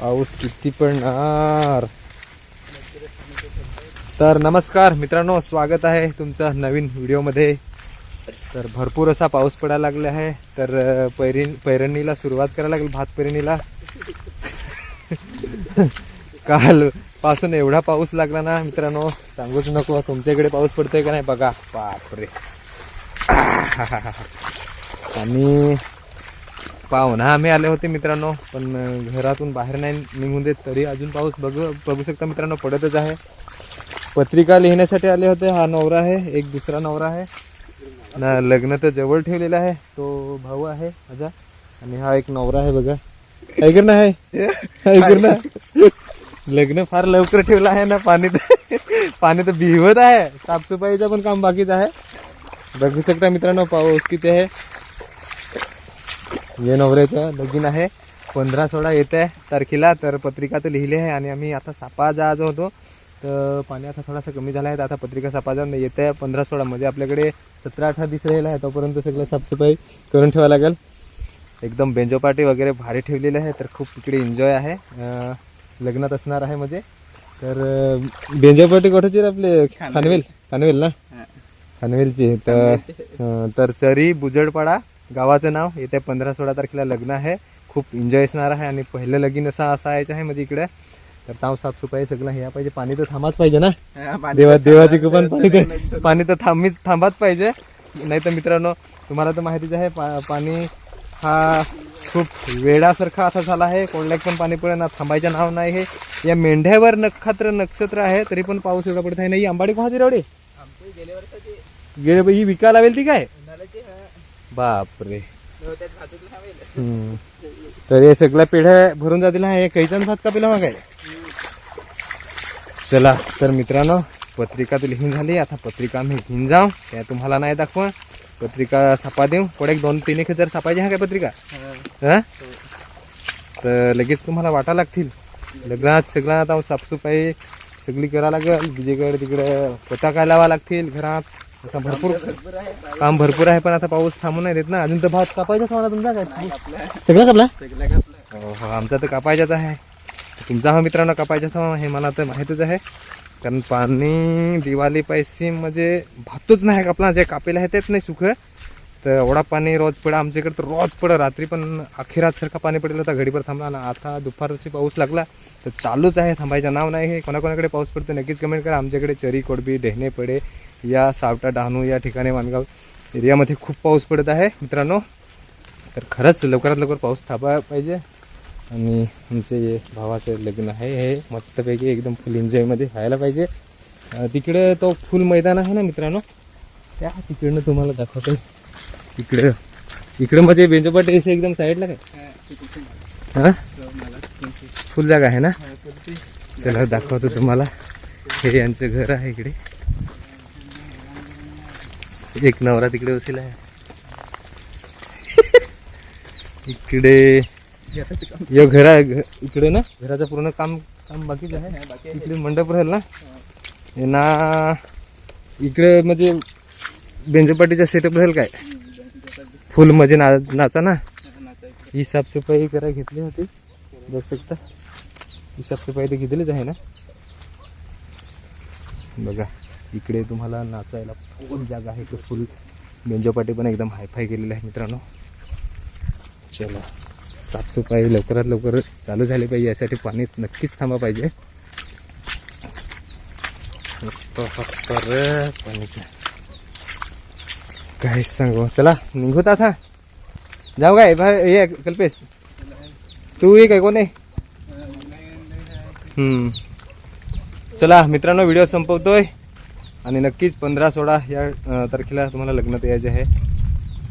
पाऊस किती पडणार? तर नमस्कार मित्रांनो स्वागत आहे तुमचं नवीन व्हिडिओमध्ये. तर भरपूर असा पाऊस पडायला लागला आहे. तर अं, पैरी पैरणीला सुरुवात करायला लागेल भात पैरणीला. काल पासून एवढा पाऊस लागला ना मित्रांनो सांगूच नको तुमच्याकडे पाऊस पडतोय का नाही? बघा बापरे. आणि पाहुणा आम्ही आले होते मित्रांनो पण घरातून बाहेर नाही निघून देत तरी अजून पाऊस बघू बघू शकता मित्रांनो पडतच आहे. पत्रिका लिहिण्यासाठी आले होते हा नवरा आहे एक दुसरा नवरा आहे. ना लग्न तर जवळ ठेवलेलं आहे तो भाऊ आहे माझा आणि हा एक नवरा आहे बघा. ऐकर ना आहे ऐकर ना लग्न फार लवकर ठेवलं आहे ना पाणी तर पाणी तर भिवत आहे साफसफाईचं पण काम बाकीच आहे. बघू शकता मित्रांनो पाऊस किती आहे? हे नवऱ्याचं लगीन आहे. पंधरा सोळा येत आहे तारखेला तर पत्रिका तर लिहिली आहे आणि आम्ही आता सापा जायचं होतो. तर पाणी आता थोडासा कमी झाला आहे तर आता पत्रिका सापा जाऊन येत आहे. पंधरा सोळा म्हणजे आपल्याकडे सतरा अठरा दिवस राहिला आहे तोपर्यंत सगळं साफसफाई करून ठेवावं लागेल. एकदम बेंजो पार्टी वगैरे भारी ठेवलेली आहे तर खूप इकडे एन्जॉय आहे. लग्नात असणार आहे म्हणजे. तर अं, बेंजो पार्टी कुठेची रे आपले? खानवेल. खानवेल ना? खानवेलची तर चरी बुजडपाडा गावाचं नाव येत्या पंधरा सोळा तारखेला लग्न आहे. खूप एन्जॉय असणार आहे आणि पहिलं लगीन असं असायचं आहे म्हणजे इकडे. तर ताव साफसफाई सगळं हे पाहिजे. पाणी तर थांबाच पाहिजे ना? देवा देवाची कृपण पाणी तर पाणी तर थांबीच थांबाच पाहिजे. नाही तर मित्रांनो तुम्हाला तर माहितीच आहे पा- पाणी हा खूप वेळासारखा असा झाला आहे. कोणल्याक पण पाणी पडे ना थांबायचं नाव नाही हे या मेंढ्यावर नक्षत्र नक्षत्र आहे तरी पण पाऊस एवढा पडत आहे. नाही आंबाडी कोहाची रवडे? गेले ही विकायला लावेल ती काय? बापरे. हम्म. तर हे सगळ्या पिढ्या भरून जातील हा हे कैचन भात कापेला मग काय चला तर मित्रांनो पत्रिका तर लिहून झाली आता पत्रिका आम्ही घेऊन जाऊ. त्या तुम्हाला नाही दाखवा. पत्रिका सापा देऊ. पुढे एक दोन तीन एक हजार सापायची हा काय पत्रिका? हा. तर लगेच तुम्हाला वाटा लागतील. लग्नात सगळं आता साफसफाई सगळी करा लागेल. तिकडे पता काय लावा लागतील घरात. असं भरपूर काम भरपूर आहे पण आता पाऊस थांबून नाही देत ना. अजून तर भात कापायचा थोडा तुमचा काय? सगळं कापला? हो हो आमचा तर कापायचाच आहे. तुमचा हा मित्रांनो कापायचाच हा हे मला तर माहीतच आहे. कारण पाणी दिवाळी पैसे म्हणजे भातच नाही कापला जे कापेला आहे तेच नाही सुख. तर एवढा पाणी रोज पडा आमच्याकडे तर रोज पड. रात्री पण अखेरात सारखा पाणी पडलं होता घडीभर थांबला ना. आता दुपारची पाऊस लागला तर चालूच आहे. थांबायचं नाव नाही हे कोणाकोणाकडे पाऊस पडतो नक्कीच कमेंट करा. आमच्याकडे चरी कोडबी डेहणे पडे या सावटा डहाणू या ठिकाणी मानगाव एरियामध्ये खूप पाऊस पडत आहे. मित्रांनो तर खरंच लवकरात लवकर पाऊस थांबा पाहिजे. आणि आमचे जे भावाचं लग्न आहे हे मस्तपैकी एकदम फुल एन्जॉयमध्ये व्हायला पाहिजे. तिकडे तो फुल मैदान आहे ना मित्रांनो? त्या तिकडनं तुम्हाला दाखवतो इकडे. इकडे म्हणजे बेंजोपाटी टेरेस एकदम साईडला काय? हा? फुल जागा आहे ना? चला दाखवतो तुम्हाला. हे यांचं घर आहे इकडे. एक नवरा तिकडे बसला आहे. इकडे यो घरा घ- इकडे ना? घराचं पूर्ण काम काम बाकीच आहे. इकडे मंडप राहील ना? ना इकडे म्हणजे बेंजोपाटीचा सेटअप राहील काय? फुल म्हणजे ना नाचा ना? ही साफसफाई करायला घेतली होती. बघू शकता ही साफसफाई तर घेतलीच आहे ना? बघा इकडे तुम्हाला नाचायला फुल जागा आहे. फुल बेंजोपाटी पण एकदम हायफाय केलेलं आहे मित्रांनो. चला साफसफाई लवकरात लवकर चालू झाली पाहिजे. यासाठी पाणी नक्कीच थांबा पाहिजे. रे पाणीचं. काय सांगू? चला निघूत आता. जाऊ काय? भाई ये कल्पेश. तू ये काय कोण आहे? चला मित्रांनो व्हिडिओ संपवतोय. आणि नक्कीच पंधरा सोळा या तारखेला तुम्हाला लग्नात यायचे आहे.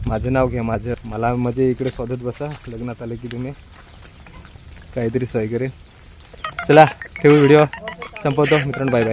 माझं नाव घ्या माझं. मला म्हणजे इकडे स्वागत बसा. लग्नात आलं की तुम्ही काहीतरी सोय करेल चला ठेवू व्हिडिओ. संपवतो. मित्रांनो बाय बाय